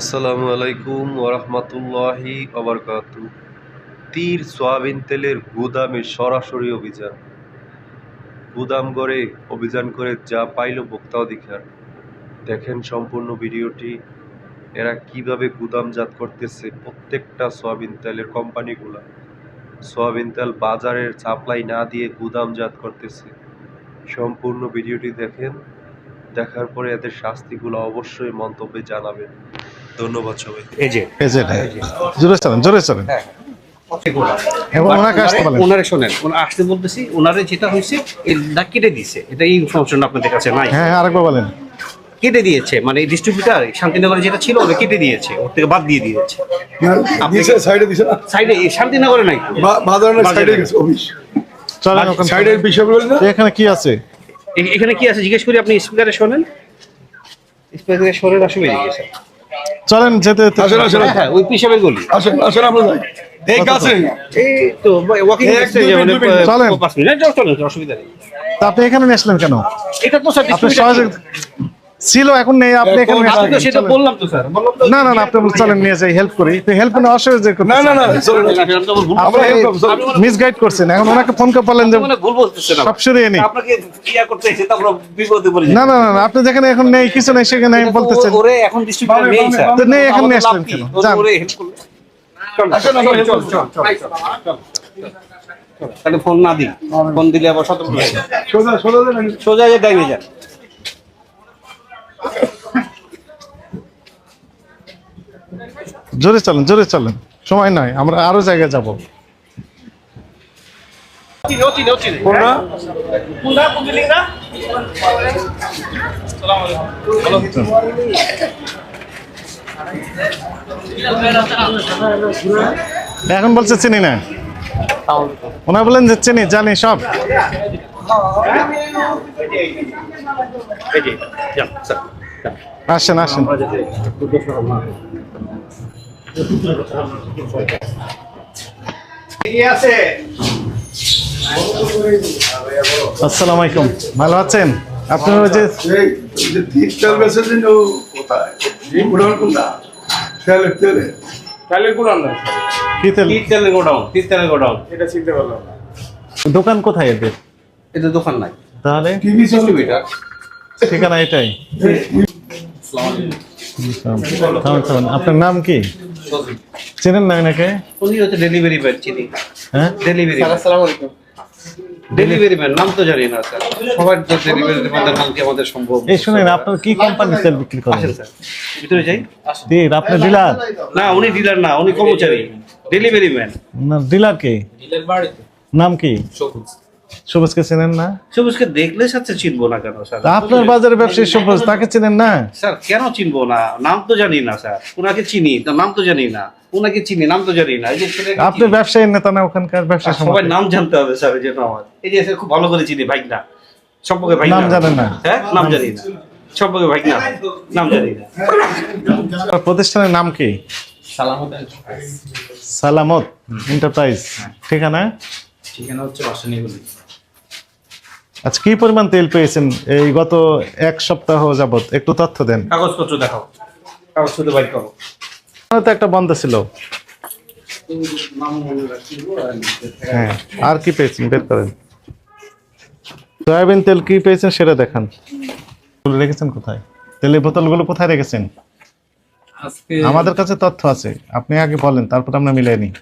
আসসালামু আলাইকুম ওরহমতুল্লাহি অবরকাতু তীর সোয়াবিন তেলের গুদামে সরাসরি অভিযান। গুদাম গড়ে অভিযান করে যা পাইল ভোক্তা অধিকার। দেখেন সম্পূর্ণ ভিডিওটি। এরা কীভাবে গুদামজাত করতেছে প্রত্যেকটা সোয়াবিন তেলের কোম্পানিগুলা। সয়াবিন তেল বাজারের সাপ্লাই না দিয়ে গুদামজাত করতেছে। সম্পূর্ণ ভিডিওটি দেখেন। দেখার পরে এদের শাস্তিগুলো অবশ্যই মন্তব্যে জানাবেন। ধন্যবাদ সবাই এই যে। এজেন্ট জোরে চলেন জোরে চলেন। এবং ওনাকে আসতে বলেন। ওনারে শোনেন আসতে বলতেছি ওনারে যেটা হয়েছে এই কেটে দিছে এটা ইনফরমেশন আপনাদের কাছে নাই। হ্যাঁ হ্যাঁ, আরেকবার বলেন। কেটে দিয়েছে মানে ডিস্ট্রিবিউটার শান্তিনগরে যেটা ছিল ওটা কেটে দিয়েছে ওর থেকে বাদ দিয়ে দিয়েছে। আপনি সাইডে শান্তিনগরে নাই। বা- বাজারের বাজারে। সাইডে গেছে অফিস। চলেন ওখানে সাইডের বিষয় বলি এখানে কি আছে? এখানে কি আছে? জিজ্ঞেস করি আপনি স্পিকারে শোনেন? স্পিকারে শোনেন অসুবিধা চলেন যেতে আসেন আসেন। হ্যাঁ হ্যাঁ ওই পিসাবের গলি। আসেন আসেন আমরা যাই। এই কাছে। এই তো ওয়াকিং। চলেন। যাও, চলেন অসুবিধা নেই। তা আপনি এখানে নিয়ে আসলেন কেন? এটা তো স্যার আপনি সহজে ছিল এখন নেই আপনি এখানে নিয়ে আপনি তো সেটা বললাম তো স্যার। বললাম তো না না না আপনি চলেন নিয়ে যাই হেল্প করি। তো হেল্প না অসহযোগ না না না চলুন। আমরা help করব, চলুন। মিসগাইড করছেন। এখন ওনাকে ফোন করে বললেন যে ভুল বলতেছেন সব সরিয়ে নিই আপনাকে ইয়া করতে এসে তারপর বিপদে পড়ে না না না না, আপনি যেখানে এখন নেই কিছু নেই সেখানে আমি বলতেছেন। ওরে এখন ডিস্ট্রিবিউটর নেই স্যার। তো নেই, এখন নিয়ে আসলেন কেন? ওরে- যান। ওরে help করলে। চল, চল, চল, চল। তাহলে ফোন না দিই। ফোন দিলে আবার সতর্ক হয়ে যাবে। সোজা সোজা যান। সোজা যে ডাইনে যান। জোরে চলেন জোরে চলেন। সময় নাই আমরা আরও জায়গায় যাব? এখন বলছে চিনি না। ওনারা বলেন যে চিনি জানি সব। এই যে, যান, স্যার, যান। আসেন আসেন। আসসালামু আলাইকুম। ভালো আছেন? আপনি ওই যে দোকান কোথায় এদের? এটা দোকান নাই। তাহলে? ঠিকানা এটাই। আপনার নাম কি? চেনেন না এনাকে? উনি হচ্ছে ডেলিভারি ম্যান চিনি। হ্যাঁ? ডেলিভারি ডেলিভারি ম্যান নাম তো জানি না স্যার। সবার তো ডেলিভারি ম্যানের নাম কি আমাদের সম্ভব। এই শুনেন আপনার কি কোম্পানির তেল বিক্রি করেন? আসেন স্যার। ভিতরে যাই। ডিলার? না উনি ডিলার না উনি কর্মচারী। ডেলিভারি ম্যান না ডিলার কে? নাম কি? সবুজকে চেনেন না? সবুজকে দেখলে সাথে চিনবো না কেন স্যার? আপনার বাজারে ব্যবসায়ী সবুজ তাকে চেনেন না? স্যার কেন চিনবো না? নাম তো জানি না স্যার। ওনাকে চিনি নাম তো জানি না। ওনাকে চিনি নাম তো জানি না। এই যে আপনি ব্যবসায়ী নেতা না ওখানকার ব্যবসায়ী আর সবাই নাম জানতে হবে স্যার এই জন্য আমার। এই যে স্যার খুব ভালো করে চিনি ভাই না। সম্পর্কে ভাই নাম জানেন না? হ্যাঁ নাম জানি না। সম্পর্কে ভাই না। নাম জানি না। প্রতিষ্ঠানের নাম কি? সালামত এন্টারপ্রাইজ। ঠিকানা? ঠিকানা হচ্ছে বাসানিগুলি। আচ্ছা কি পরিমাণ তেল পেয়েছেন এই গত এক সপ্তাহ যাবত একটু তথ্য দেন। কাগজপত্র দেখাও। কাগজপত্র বাইর করো। তো একটা বন্ধ ছিল। হ্যাঁ আর কি পেয়েছেন? বের করেন। সয়াবিন তেল কি পেয়েছেন সেটা দেখান। তুলে রেখেছেন কোথায়? তেলের বোতলগুলো কোথায় রেখেছেন? আমাদের কাছে তথ্য আছে। আপনি আগে বলেন তারপর আমরা মিলাই নিই।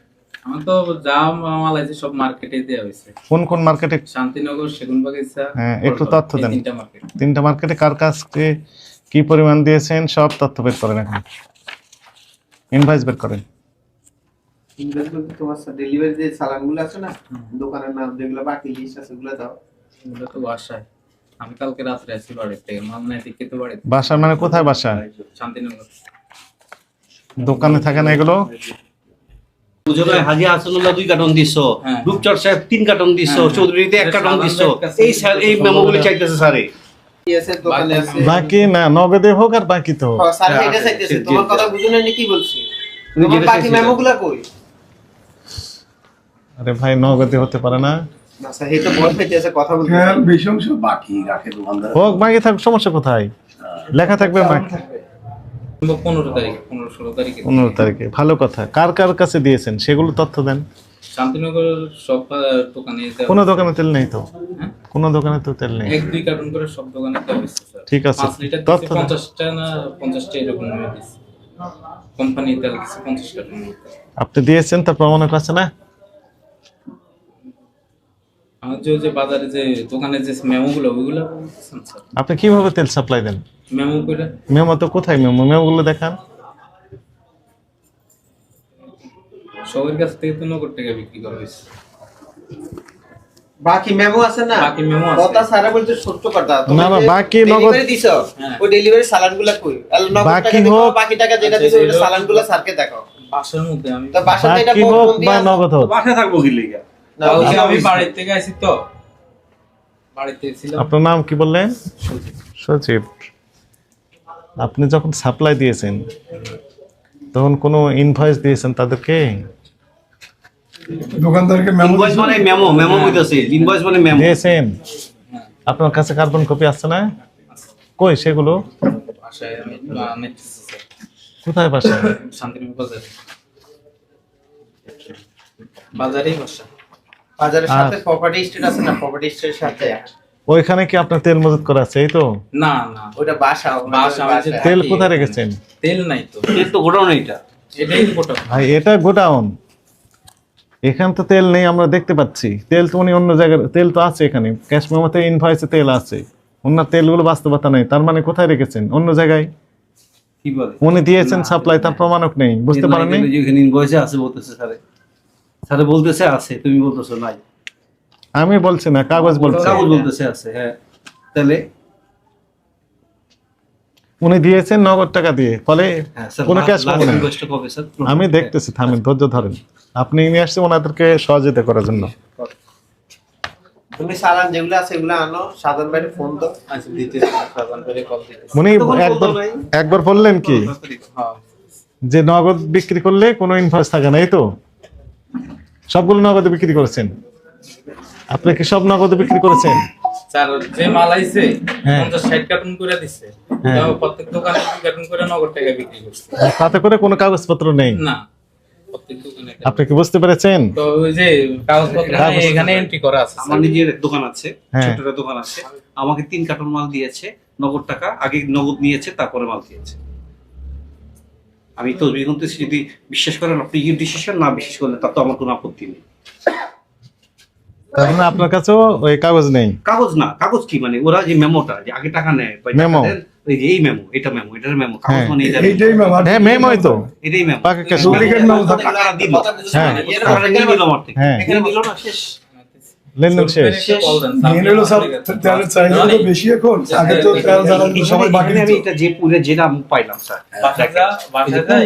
আমার তো যা মাল আছে সব মার্কেটে হয়েছে কোন কোন মার্কেটে শান্তিনগর সেগুন বাগিচা হ্যাঁ, একটু তথ্য দেন। তিনটা মার্কেট তিনটা মার্কেটে কার কাছকে কি পরিমাণ দিয়েছেন সব তথ্য বের করেন এখন। ইনভয়েস বের করেন। ইংরেজ বলতে তোমার ডেলিভারি যে সালামগুলো আছে না দোকানের নাম যেগুলো বাকি লিস্ট আছে ওগুলো দাও। এগুলো তো বাসায়। আমি কালকে রাত্রে আসছি বাড়ির থেকে মাল নাই দেখে তো বাড়িতে। বাসার মানে কোথায় বাসা? শান্তিনগর। দোকানে থাকে না এগুলো? বুঝলে হাজি হাসানুল্লাহ দুই কার্টন দিছ হ্যাঁ। রূপচর সাহেব তিন কার্টন দিছ হ্যাঁ। চৌধুরীতে এক কার্টন দিছ। এই স্যার এই মেমোগুলি চাইতেছে স্যারে। কি আছে দোকানে আছে। বাকি না নগদে হোক আর বাকি হোক। স্যার হ্যাঁ, এটা চাইতেছে। তোমার কথা বুঝুন না কি বলছি? উনি তোমার যেটা বাকি চাইছিল। কই? আরে ভাই নগদে হতে পারে না। না স্যার এই তো বল পেতেছে কথা বলতে হ্যাঁ হোক বাকি থাক সমস্যা কোথায়? লেখা থাকবে বাকি। কিংবা পনেরো তারিখে পনেরো ষোলো তারিখে। পনেরো তারিখে। ভালো কথা। কার কার কাছে দিয়েছেন? সেগুলো তথ্য দেন। শান্তিনগর সব দোকানে কোনো দোকানে তেল নেই তো? হ্যাঁ? কোনো দোকানে তো তেল নেই। এক দুই কার্টুন করে সব দোকানে দেওয়া ঠিক আছে। তথ্য পঞ্চাশটা না পঞ্চাশটা এরকম কোম্পানি তেল পঞ্চাশ কার্টুন আপনি দিয়েছেন তার প্রমাণক আছে না? যে বাজারে যে দোকানে যে মেমো ওইগুলো আপনি কীভাবে তেল সাপ্লাই দেন? মেমো করে মেমো তো কোথায় মেমো? মেমোগুলো দেখান। সবার কাছ থেকে তো নগদ টাকা বিক্রি করা হয়েছে। বাকি মেমো আছে না? বাকি memo আছে। কথা সারা বলতে সত্য কথা। না, না, বাকি নগদ- ডেলিভারি দিছো হ্যাঁ। ওই ডেলিভারি সালানগুলা কই? আর নগদ বাকি হোক- বাকি টাকা যেটা দিছো ওই এগুলো- স্যারকে দেখাও। বাসার মধ্যে আমি তো বাসাতে এটা কোন বা নগদ হোক। থাকব কি লিগা? আমি যে- থেকে আসি তো। বাড়িতে ছিলাম। আপনার নাম কি বললেন? সচিব। আপনি যখন সাপ্লাই দিয়েছেন তখন কোনো ইনভয়েস দিয়েছেন তাদেরকে? দোকানদারকে মেমো ইনভয়েস মানে মেমো মেমো কইতাছে ইনভয়েস মানে মেমো দিয়েছেন? হ্যাঁ। আপনার কাছে কার্বন কপি আছে না? কই সেগুলো? বাসায় কোথায় বাসা শান্তিনগর বাজারে। বাজারেই বাসা। বাজারের সাথে প্রপার্টি স্টেট আছে না প্রপার্টি স্টেটের সাথে ওইখানে কি আপনার তেল মজুত করা আছে এই তো? না না। ওটা বাসা বাসা। তেল কোথায় এখানে। রেখেছেন? তেল নাই তো। এর তো গোডাউন এটাই ভাই এটা গোডাউন। এখান তো তেল নেই আমরা দেখতে পাচ্ছি। তেল তো উনি অন্য জায়গায় তেল তো আছে এখানে। ক্যাশ মেমোতে ইনভয়েসে তেল আছে। ওনার তেলগুলো বাস্তবতা নেই। তার মানে কোথায় রেখেছেন? অন্য জায়গায়? কি বলে? উনি দিয়েছেন সাপ্লাই তার প্রমাণক নেই। বুঝতে এখানে ইনভয়েসে আছে বলতেছে স্যারে। স্যারে বলতেছে আছে তুমি বলতেছো নাই। আমি বলছি না কাগজ বলছি। কাগজ বলতেছে আছে হ্যাঁ। তাহলে? উনি দিয়েছেন নগদ টাকা দিয়ে ফলে হ্যাঁ কোনো ক্যাশ কবে স্যার? আমি দেখতেছি থামেন ধৈর্য ধরেন। আপনি নিয়ে আসছেন ওনাদেরকে সহযোগিতা করার জন্য। তুমি সালান যেগুলো আছে এগুলো আনো। সাধারণ বাইরে ফোন তো আচ্ছা দিতে সাবান করে কল দিতে উনি একবার একবার বললেন কি? হ্যাঁ যে নগদ বিক্রি করলে কোনো ইনভয়েস থাকে না এই তো? সবগুলো নগদে বিক্রি করেছেন? আপনি কি সব নগদে বিক্রি করেছেন? স্যার যে মাল আইছে হ্যাঁ। কার্টুন করে হ্যাঁ। তাও প্রত্যেক দোকানে কার্টুন করে নগদ টাকা বিক্রি করছে। তাতে করে কোনো কাগজপত্র নেই? না প্রত্যেক দোকানে আপনি কি বুঝতে পেরেছেন? তো ওই যে কাগজপত্র এখানে এন্ট্রি করা আছে আমার নিজের দোকান আছে হ্যাঁ। ছোট দোকান আছে। আমাকে তিন কার্টন মাল দিয়েছে নগদ টাকা আগে নগদ নিয়েছে তারপরে মাল দিয়েছে। আমি তো করতেছি যদি বিশ্বাস করেন আপনি কি ডিসিশন না বিশ্বাস করলে তার তো আমার কোনো আপত্তি নেই তার মানে আপনার কাছেও ওই কাগজ নেই কাগজ না কাগজ কি মানে ওরা যে মেমোটা যে আগে টাকা নেয় Memo। ওই যে এই মেমো এটা মেমো এটার মেমো কাগজ হ্যাঁ। মানে এটা এইটাই মেমো হ্যাঁ মেমই তো এটাই মেমো পাকা ক্যাশ Duplicate memo থাকে। টাকা দিল হ্যাঁ। না? এর টাকাটা মধ্যে নিয়ে নিল আমার থেকে হ্যাঁ। নিয়ে নিল না শেষ লেনদেন শেষ। সব তেলের চাহিদা তো বেশি এখন। আগে তো তেল জ্বালানি সবাই বাকি আমি এটা যে পুরে যে দাম পাইলাম স্যার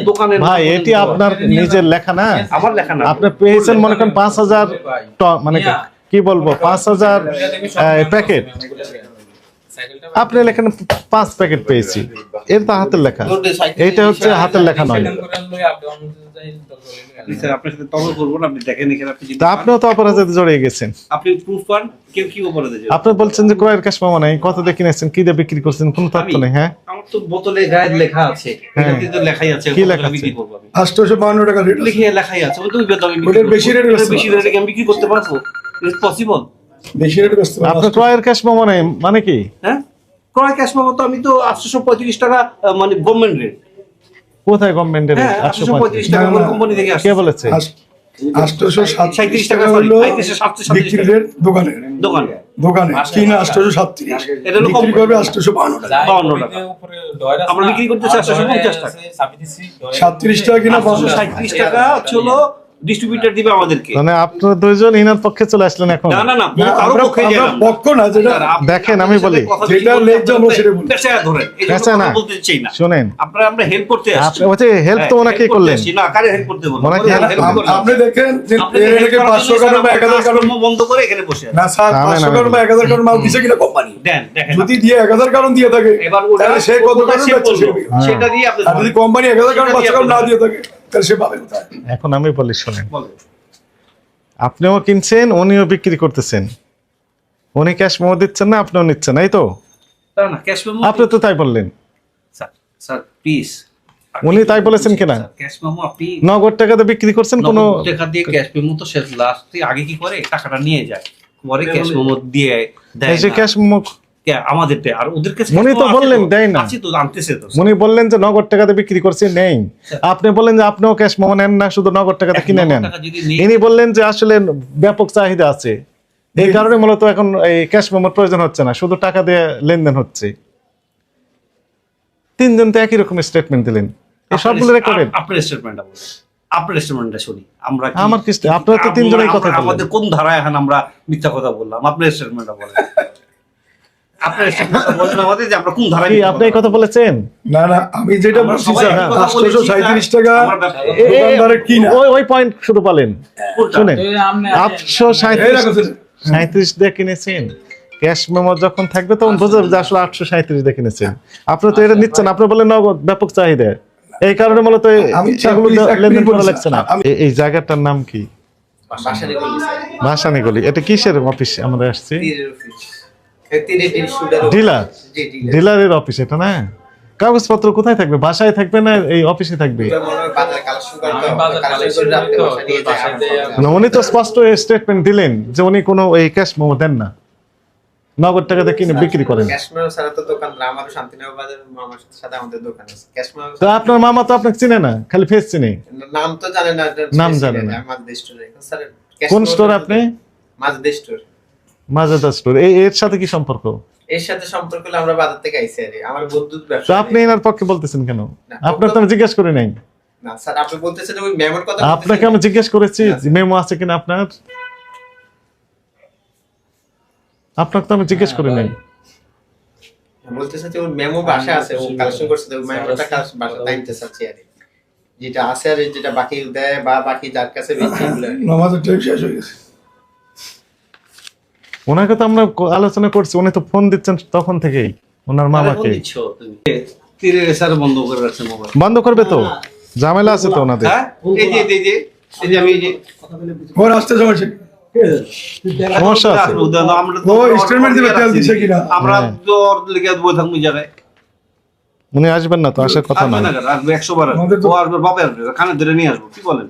দোকানের ভাই এটি আপনার নিজের লেখা না? আমার লেখা না। আপনি পেয়েছেন মনে করেন পাঁচ হাজার ট- মানে কি? বলব? পাঁচ হাজার প্যাকেট। আপনি লেখেন পাঁচ প্যাকেট পেয়েছি। এর তো হাতের লেখা। এইটা হচ্ছে হাতের লেখা নয়। আপনার সাথে তর্ক করব না আপনি দেখেন এখানে আপনি যদি তা আপনিও তো অপরাধে জড়িয়ে গেছেন। আপনি কি বলছেন যে ক্রয়ের মামা নাই কত কি দিয়ে বিক্রি করছেন কোন তথ্য নেই হ্যাঁ? তো বোতলে গায়ে লেখা আছে হ্যাঁ। এটাতে তো লেখাই আছে কি লেখা টাকা বিক্রি আছে? করব আমি? টাকা রেট লিখে লেখাই আছে ওই তো ওই দামে বিক্রি ওটার করব। বেশি rate বেশি রেটে আমি বিক্রি করতে পারব? ইটস পসিবল বেশি রেট আপনার ক্রয়ের ক্যাশ মামা নেই মানে কি? হ্যাঁ? ক্রয় ক্যাশ পাবো তো আমি তো আটশোশো পঁয়ত্রিশ টাকা মানে গভর্নমেন্ট রেট কোথায় গভর্নমেন্টের হ্যাঁ আটশো পঁয়ত্রিশ টাকা। কোম্পানি থেকে কে বলেছে? আটশোশো সাতত্রিশ টাকা টাকা, হলো বিক্রি রেট দোকানে। দোকানে। দোকানে। কিনা আটশোশো সাতত্রিশ বিক্রি কম। করবে আটশোশো টাকা। বাউন্ন টাকা। আমরা বিক্রি করতেছি 850 টাকা। সাতত্রিশ টাকা কিনা পাঁচশো সাঁত্রিশ টাকা হলো ডিস্ট্রিবিউটর দিবে আমাদেরকে। মানে আপনারা দুইজন ইনার পক্ষে চলে আসলেন এখন। না না না কারও আমরা পক্ষে আমরা পক্ষ না যেটা দেখেন, আমি বলি। যেটা লেখ আপনার সেটা বলি। এই জন্য পেশা না। বলতে চাই না। শোনেন। আপনারা আমরা হেল্প করতে আপনি আসছি। বলছে হেল্প তো হ্যাঁ, ওনাকে করলেন। না কারে হেল্প করতে বলব? ওনাকে আপনি দেখেন যে আপনি এর help থেকে করার পাঁচশো জন্য কারণ বা স্যার এক হাজার কারণ বন্ধ করে এখানে বসে আছি। না স্যার আমেন, পাঁচশো আমেন। কারণ বা এক হাজার কারণ মাল দিছে কিনা কোম্পানি। দেন দেখেন যদি দিয়ে এক হাজার কারণ দিয়ে থাকে এবার ওটা সে কত দিবে। সেটা দিয়ে আপনি যদি কোম্পানি এক হাজার কারণ সেটা পাঁচশো দিয়ে কারণ না দিয়ে থাকে? তাহলে সে পাবে কোথায়? এখন আমি বলি শোনেন। আপনিও কিনছেন উনিও বিক্রি করতেছেন। উনি ক্যাশ মোমো দিচ্ছেন না আপনিও নিচ্ছেন এই তো? না ক্যাশ মেমো আপনি তো তাই বললেন। স্যার স্যার প্লিজ উনি তাই বলেছেন কিনা? ক্যাশ মেমো আপনি নগদ টাকাতে বিক্রি করছেন কোনো টাকা দিয়ে ক্যাশ মেমো তো সে লাস্টে আগে কি করে? টাকাটা নিয়ে যায়। পরে ক্যাশ মেমো দিয়ে দেয়। ক্যাশ কে- আমাদের আর ওদের কাছে উনি তো বললেন দেয় না। তো আনতেছে তো। উনি বললেন যে নগদ টাকাতে বিক্রি করছি নেই। আপনি বললেন যে আপনিও ক্যাশ মোমো নেন না শুধু নগদ টাকাতে কিনে নেন। টাকা যদি নেই- ইনি বললেন যে আসলে ব্যাপক চাহিদা আছে। এই কারণে মূলত এখন এই ক্যাশ মেমোর প্রয়োজন হচ্ছে না শুধু টাকা দিয়ে লেনদেন হচ্ছে। তিনজন তো একই রকম স্টেটমেন্ট দিলেন। সবগুলো রেকর্ডেড আপনার স্টেটমেন্টটা আপনার স্টেটমেন্টটা শুনি। আমরা আমার কি আপনারা তো তিনজনেই কথা আমরা- আমাদের কোন ধারায় এখন আমরা মিথ্যা কথা বললাম? আপনার স্টেটমেন্টটা বলেন। আপনি কথা কথা বলেছেন না না আমি যেটা বলছি সবাই স্যার একই কথা বলেছি, আটশোশো সাঁত্রিশ টাকা ওই ওই পয়েন্ট শুধু শুনেন আটশো এই সাঁত্রিশ সাঁত্রিশ দিয়ে কিনেছেন ক্যাশ মেমো যখন থাকবে তখন বোঝা যে আসলে আটশো সাঁত্রিশ দিয়ে কিনেছেন আপনি তো এটা নিচ্ছেন আপনি বলেন নগদ ব্যাপক চাহিদা এই কারণে মূলত লেনদেন করা লাগছে না এই- জায়গাটার নাম কি ভাসানি গলি এটা কিসের অফিস আমরা আসছি ডিলার ডিলারের অফিস এটা না? কাগজপত্র কোথায় থাকবে? বাসায় থাকবে না এই অফিসে থাকবে? উনি তো স্পষ্ট স্টেটমেন্ট দিলেন যে উনি কোনো এই ক্যাশ মেমো দেন না। নগদ টাকাতে কিনে বিক্রি করেন। তো আপনার মামা তো আপনাকে চিনে না খালি ফেস চিনে। নাম তো জানে না নাম জানে না। স্টোরে কোন স্টোর আপনি? Store Majada store. এই এর সাথে কি সম্পর্ক? এর সাথে সম্পর্ক হলে আমরা বাজার থেকে আইছি আরে আমার বন্ধুর তো আপনি এনার পক্ষে বলতেছেন কেন? আপনার তো আমি জিজ্ঞেস করে নাই। না স্যার আপনি বলতেছেন ওই মেমোর কথা আপনাকে আমি জিজ্ঞেস করেছি মেমো আছে কিনা আপনার? আপনাকে তো আমি জিজ্ঞেস করে নাই। বলতেছে যে ওর মেমো বাসা আছে ও কালেকশন করছে ওই মেমোটা কাজ বাসা টাইমতে চাচ্ছি আরে যেটা আছে আর যেটা বাকি দেয় বা বাকি যার কাছে বেশি এগুলো নামাজের টাইম শেষ হয়ে গেছে। ওনাকে তো আমরা আলোচনা করছি উনি তো ফোন দিচ্ছেন তখন থেকেই ওনার আরে মামাকে। ফোন দিচ্ছ তুমি। তীরে স্যার বন্ধ করে রাখছে মোবাইল। বন্ধ করবে তো? ঝামেলা আছে তো ওনাদের। হ্যাঁ? এই যে এই যে এই যে আমি এই যে ওর আসতে সমস্যা সমস্যা আছে। আমরা ও স্টেটমেন্ট দিবে তেল দিছে কিনা? আমরা হ্যাঁ। তো ওর লেগে বই থাকব জায়গায়। উনি আসবেন না তো আসার কথা না আসবে একশো বার আসবে। আমাদের তো- ও আসবে বাপে আসবে কানে ধরে নিয়ে আসব কি বলেন?